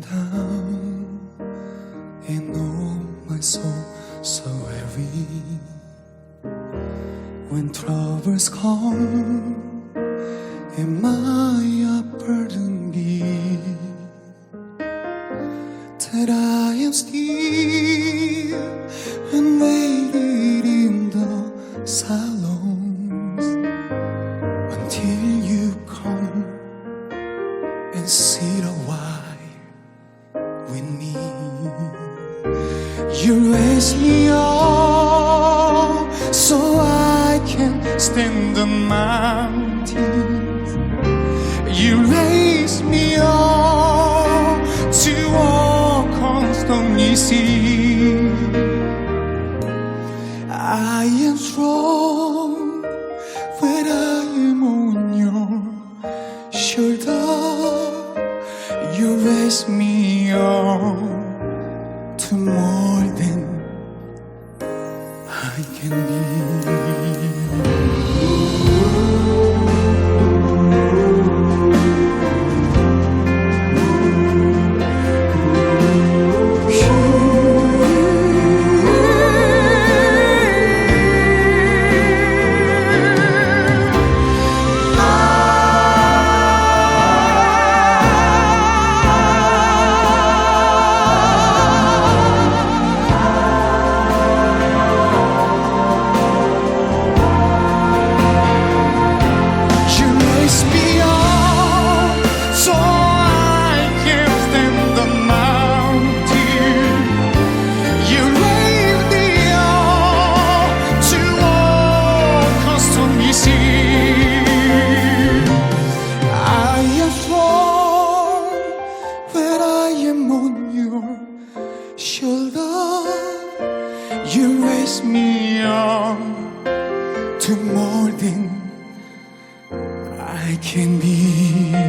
down and all my soul so heavy. When troubles come and my burden be that I am still and waited in the silence until you come and sit a while with me. You raise me up can stand the mountains. You raise me up to walk on stormy sea. I am strong when I am on your shoulder. You raise me up to more than I can be. Shoulder. You raise me up to more than I can be.